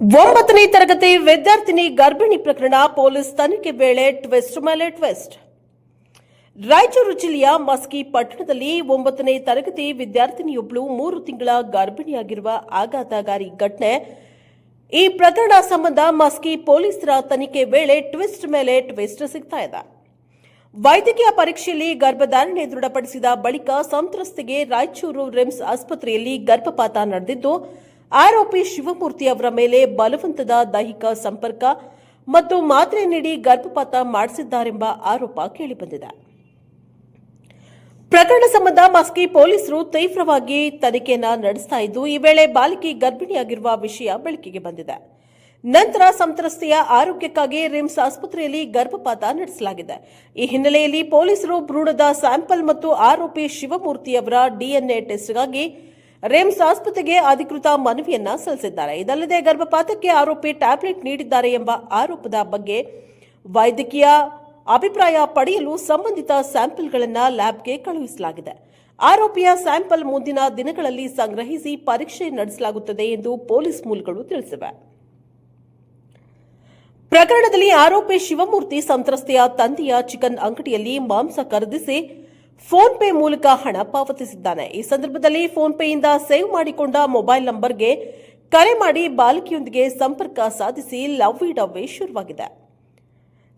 ಒಂಬತ್ತನೇ ತರಗತಿ ವಿದ್ಯಾರ್ಥಿನಿ ಗರ್ಭಿಣಿ ಪ್ರಕರಣ ಪೊಲೀಸ್ ತನಿಖೆ ವೇಳೆ ಟ್ವಿಸ್ಟ್ ಮೇಲೆ ಟ್ವಿಸ್ಟ್. ರಾಯಚೂರು ಜಿಲ್ಲೆಯ ಮಸ್ಕಿ ಪಟ್ಟಣದಲ್ಲಿ ಒಂಬತ್ತನೇ ತರಗತಿ ವಿದ್ಯಾರ್ಥಿನಿಯೊಬ್ಬಳು ಮೂರು ತಿಂಗಳ ಗರ್ಭಿಣಿಯಾಗಿರುವ ಆಘಾತಗಾರಿ ಘಟನೆ. ಈ ಪ್ರಕರಣ ಸಂಬಂಧ ಮಸ್ಕಿ ಪೊಲೀಸರ ತನಿಖೆ ವೇಳೆ ಟ್ವಿಸ್ಟ್ ಮೇಲೆ ಟ್ವಿಸ್ಟ್ ಸಿಗ್ತಾ ಇದೆ. ವೈದ್ಯಕೀಯ ಪರೀಕ್ಷೆಯಲ್ಲಿ ಗರ್ಭಧಾರಣೆ ದೃಢಪಡಿಸಿದ ಬಳಿಕ ಸಂತ್ರಸ್ತೆಗೆ ರಾಯಚೂರು ರಿಮ್ಸ್ ಆಸ್ಪತ್ರೆಯಲ್ಲಿ ಗರ್ಭಪಾತ ನಡೆದಿದ್ದು ಆರೋಪಿ ಶಿವಮೂರ್ತಿ ಅವರ ಮೇಲೆ ಬಲವಂತದ ದೈಹಿಕ ಸಂಪರ್ಕ ಮತ್ತು ಮಾತ್ರೆ ನೀಡಿ ಗರ್ಭಪಾತ ಮಾಡಿಸಿದ್ದಾರೆಂಬ ಆರೋಪ ಕೇಳಿಬಂದಿದೆ. ಪ್ರಕರಣ ಸಂಬಂಧ ಮಸ್ಕಿ ಪೊಲೀಸರು ತೀವ್ರವಾಗಿ ತನಿಖೆಯನ್ನ ನಡೆಸ್ತಾ ಇದ್ದು, ಈ ವೇಳೆ ಬಾಲಿಕೆ ಗರ್ಭಿಣಿಯಾಗಿರುವ ವಿಷಯ ಬೆಳಕಿಗೆ ಬಂದಿದೆ. ನಂತರ ಸಂತ್ರಸ್ತೆಯ ಆರೋಗ್ಯಕ್ಕಾಗಿ ರಿಮ್ಸ್ ಆಸ್ಪತ್ರೆಯಲ್ಲಿ ಗರ್ಭಪಾತ ನಡೆಸಲಾಗಿದೆ. ಈ ಹಿನ್ನೆಲೆಯಲ್ಲಿ ಪೊಲೀಸರು ಭ್ರೂಣದ ಸ್ಯಾಂಪಲ್ ಮತ್ತು ಆರೋಪಿ ಶಿವಮೂರ್ತಿ ಅವರ ಡಿಎನ್ಎ ಟೆಸ್ಟ್ಗಾಗಿ ರಿಮ್ಸ್ ಆಸ್ಪತ್ರೆಗೆ ಅಧಿಕೃತ ಮನವಿಯನ್ನ ಸಲ್ಲಿಸಿದ್ದಾರೆ. ಇದಲ್ಲದೆ ಗರ್ಭಪಾತಕ್ಕೆ ಆರೋಪಿ ಟ್ಯಾಬ್ಲೆಟ್ ನೀಡಿದ್ದಾರೆ ಎಂಬ ಆರೋಪದ ಬಗ್ಗೆ ವೈದ್ಯಕೀಯ ಅಭಿಪ್ರಾಯ ಪಡೆಯಲು ಸಂಬಂಧಿತ ಸ್ಯಾಂಪಲ್ಗಳನ್ನು ಲ್ಯಾಬ್ಗೆ ಕಳುಹಿಸಲಾಗಿದೆ. ಆರೋಪಿಯ ಸ್ಯಾಂಪಲ್ ಮುಂದಿನ ದಿನಗಳಲ್ಲಿ ಸಂಗ್ರಹಿಸಿ ಪರೀಕ್ಷೆ ನಡೆಸಲಾಗುತ್ತದೆ ಎಂದು ಪೊಲೀಸ್ ಮೂಲಗಳು ತಿಳಿಸಿವೆ. ಪ್ರಕರಣದಲ್ಲಿ ಆರೋಪಿ ಶಿವಮೂರ್ತಿ ಸಂತ್ರಸ್ತೆಯ ತಂದೆಯ ಚಿಕನ್ ಅಂಗಡಿಯಲ್ಲಿ ಮಾಂಸ ಖರೀದಿಸಿ ಫೋನ್ ಪೇ ಮೂಲಕ ಹಣ ಪಾವತಿಸಿದ್ದಾನೆ. ಈ ಸಂದರ್ಭದಲ್ಲಿ ಫೋನ್ ಪೇಯಿಂದ ಸೇವ್ ಮಾಡಿಕೊಂಡ ಮೊಬೈಲ್ ನಂಬರ್ಗೆ ಕರೆ ಮಾಡಿ ಬಾಲಕಿಯೊಂದಿಗೆ ಸಂಪರ್ಕ ಸಾಧಿಸಿ ಲವ್ ಡವ್ವೆ ಶುರುವಾಗಿದೆ.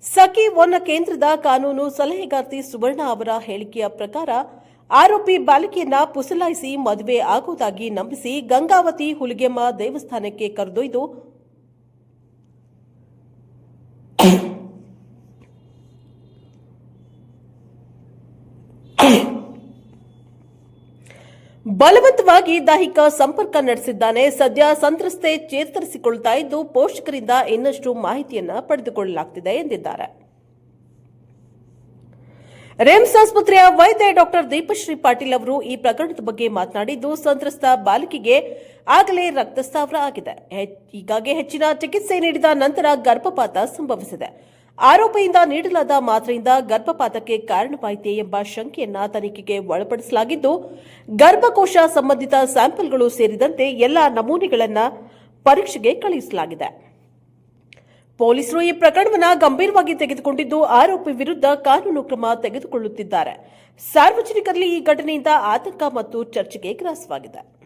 ಸಖಿ ಒನ್ನ ಕೇಂದ್ರದ ಕಾನೂನು ಸಲಹೆಗಾರ್ತಿ ಸುವರ್ಣ ಅವರ ಹೇಳಿಕೆಯ ಪ್ರಕಾರ ಆರೋಪಿ ಬಾಲಕಿಯನ್ನ ಪುಸಲಾಯಿಸಿ ಮದುವೆ ಆಗುವುದಾಗಿ ನಂಬಿಸಿ ಗಂಗಾವತಿ ಹುಲಿಗೆಮ್ಮ ದೇವಸ್ಥಾನಕ್ಕೆ ಕರೆದೊಯ್ದು ಬಲವಂತವಾಗಿ ದೈಹಿಕ ಸಂಪರ್ಕ ನಡೆಸಿದ್ದಾನೆ. ಸದ್ಯ ಸಂತ್ರಸ್ತೆ ಚೇತರಿಸಿಕೊಳ್ತಾ ಇದ್ದು ಪೋಷಕರಿಂದ ಇನ್ನಷ್ಟು ಮಾಹಿತಿಯನ್ನು ಪಡೆದುಕೊಳ್ಳಲಾಗುತ್ತಿದೆ ಎಂದಿದ್ದಾರೆ. ರೇಮ್ಸ್ ಆಸ್ಪತ್ರೆಯ ವೈದ್ಯ ಡಾಕ್ಟರ್ ದೀಪಶ್ರೀ ಪಾಟೀಲ್ ಅವರು ಈ ಪ್ರಕರಣದ ಬಗ್ಗೆ ಮಾತನಾಡಿದ್ದು, ಸಂತ್ರಸ್ತ ಬಾಲಕಿಗೆ ಆಗಲೇ ರಕ್ತಸ್ರಾವ ಆಗಿದೆ. ಹೀಗಾಗಿ ಹೆಚ್ಚಿನ ಚಿಕಿತ್ಸೆ ನೀಡಿದ ನಂತರ ಗರ್ಭಪಾತ ಸಂಭವಿಸಿದೆ. ಆರೋಪಿಯಿಂದ ನೀಡಲಾದ ಮಾತ್ರೆಯಿಂದ ಗರ್ಭಪಾತಕ್ಕೆ ಕಾರಣವಾಯಿತೆ ಎಂಬ ಶಂಕೆಯನ್ನ ತನಿಖೆಗೆ ಒಳಪಡಿಸಲಾಗಿದ್ದು, ಗರ್ಭಕೋಶ ಸಂಬಂಧಿತ ಸ್ಯಾಂಪಲ್ಗಳು ಸೇರಿದಂತೆ ಎಲ್ಲ ನಮೂನೆಗಳನ್ನು ಪರೀಕ್ಷೆಗೆ ಕಳುಹಿಸಲಾಗಿದೆ. ಪೊಲೀಸರು ಈ ಪ್ರಕರಣವನ್ನು ಗಂಭೀರವಾಗಿ ತೆಗೆದುಕೊಂಡಿದ್ದು, ಆರೋಪಿ ವಿರುದ್ಧ ಕಾನೂನು ಕ್ರಮ ತೆಗೆದುಕೊಳ್ಳುತ್ತಿದ್ದಾರೆ. ಸಾರ್ವಜನಿಕರಲ್ಲಿ ಈ ಘಟನೆಯಿಂದ ಆತಂಕ ಮತ್ತು ಚರ್ಚೆಗೆ ಗ್ರಾಸವಾಗಿದೆ.